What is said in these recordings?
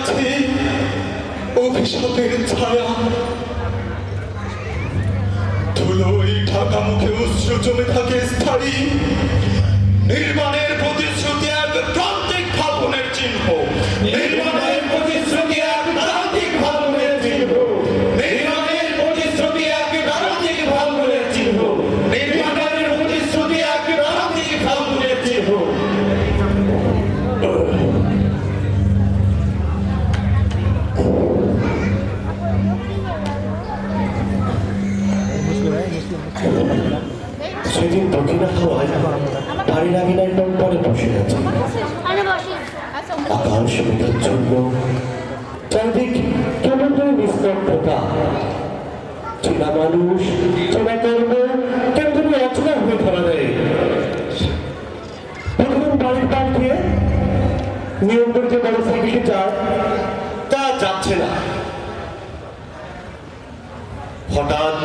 আছে অভিশাপের ছায়া। ধুলোই ঢাকা মুখে অশ্রু জমে থাকে স্থায়ী। নির্মাণের প্রতিশ্রুতি এক প্রান্তিক ফাল্গুনের চিহ্ন। নির্মাণের প্রতিশ্রুতি বোকা চোরা মানুষ চোরা কর্ম কেন তুমি অচনা হয়ে ধরা দেয় প্রথম বাড়ির পাশ দিয়ে নিয়ম করে যে বড় সাইকেলে যায় তা যাচ্ছে না। হঠাৎ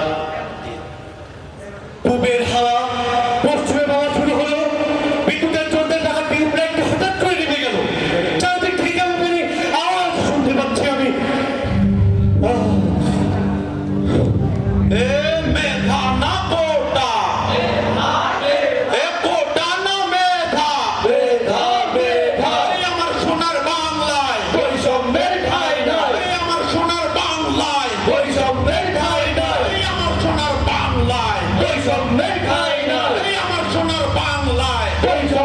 পরিষদ নেই ঠাই না আমার সোনার বাংলায় পরিষদ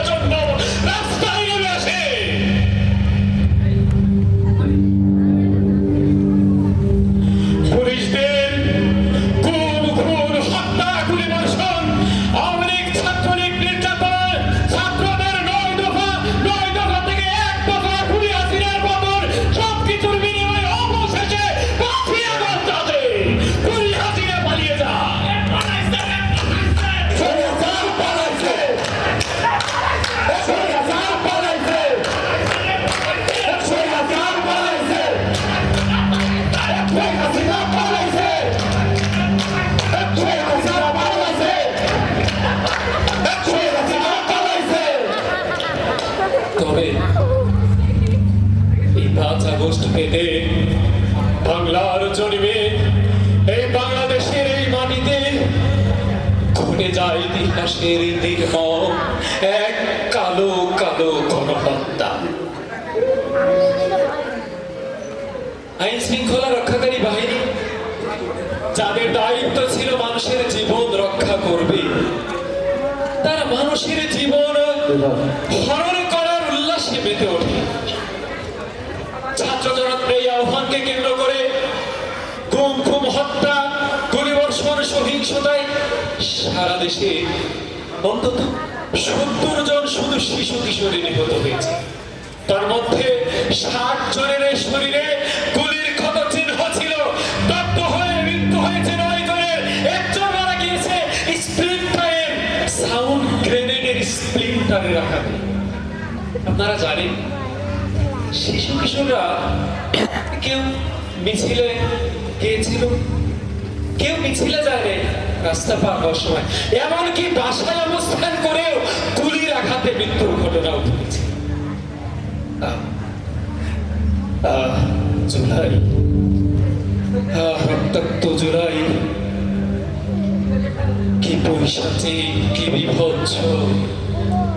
ঘটে যায় ইতিহাসের নির্মম এক কালো কালো গণহত্যা আইন শৃঙ্খলা রক্ষাকারী বাহিনী যাদের দায়িত্ব ছিল মানুষের জীবন রক্ষা করবে তারা মানুষের জীবন হরণ করার উল্লাসে মেতে সহিংসতায় সারা দেশে অন্তত সত্তর জন শুধু শিশু কিশোরী নিহত হয়েছে। তার মধ্যে ষাট জনের শরীরে গুলির ক্ষত চিহ্ন ছিল। হয়ে মৃত্যু হয়েছে নয় জনের। একজন মারা গিয়েছে স্প্লিন্টারের সাউন্ড গ্রেনেডের আপনারা জানেন, শিশু কিশোররা কেউ মিছিলে গিয়েছিল? কেউ মিছিলে যায় নাই, রাস্তা পার হওয়ার সময়। এমনকি বাসায় অবস্থান করেও গুলির আঘাতে মৃত্যুর ঘটনাও ঘটেছে। জুলাই। রক্তাক্ত জুলাই। কি পরিসাচে কি বিভৎস,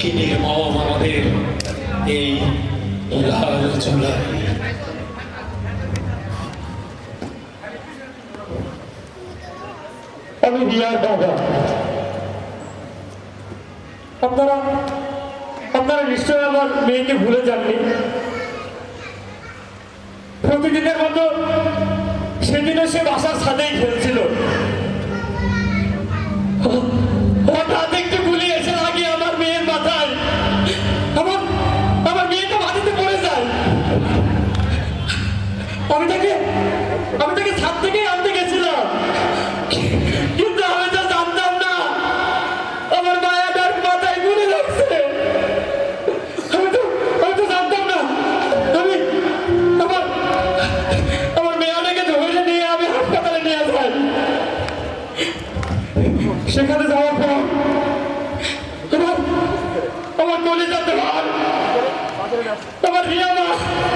কি নির্মম আমাদের এই লাল জুলাই। আমি রিয়ার আপনারা আপনারা নিশ্চয়ই আমার মেয়েকে ভুলে যাননি। প্রতিদিনের মতো সেদিনও সে বাসার ছাদেই খেলছিল। আমি তাকে আমি তাকে ছাদ থেকে আনতে গেছিলাম। আমার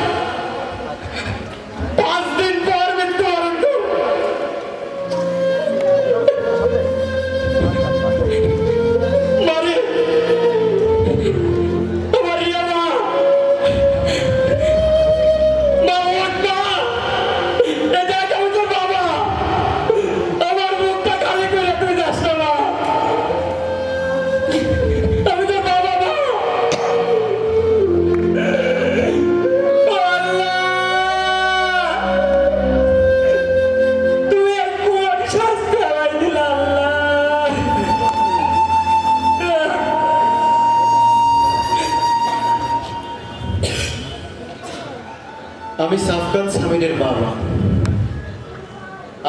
আমি সাফকান বাবা।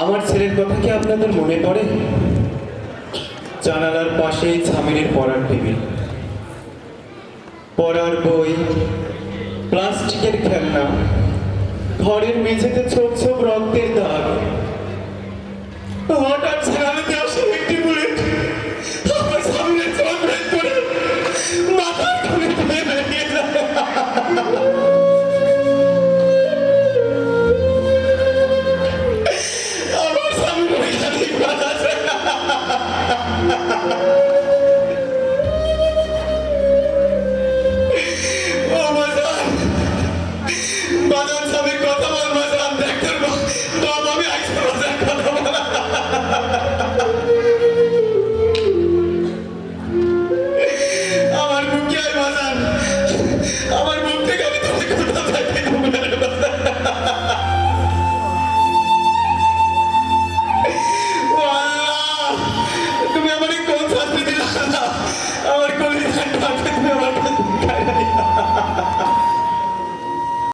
আমার ছেলের কথা কি আপনাদের মনে পড়ে? জানালার পাশেই সামিনের পড়ার টেবিল। পড়ার বই, প্লাস্টিকের খেলনা, ঘরের মেঝেতে ছোপ ছোপ রক্তের দাগ। হঠাৎ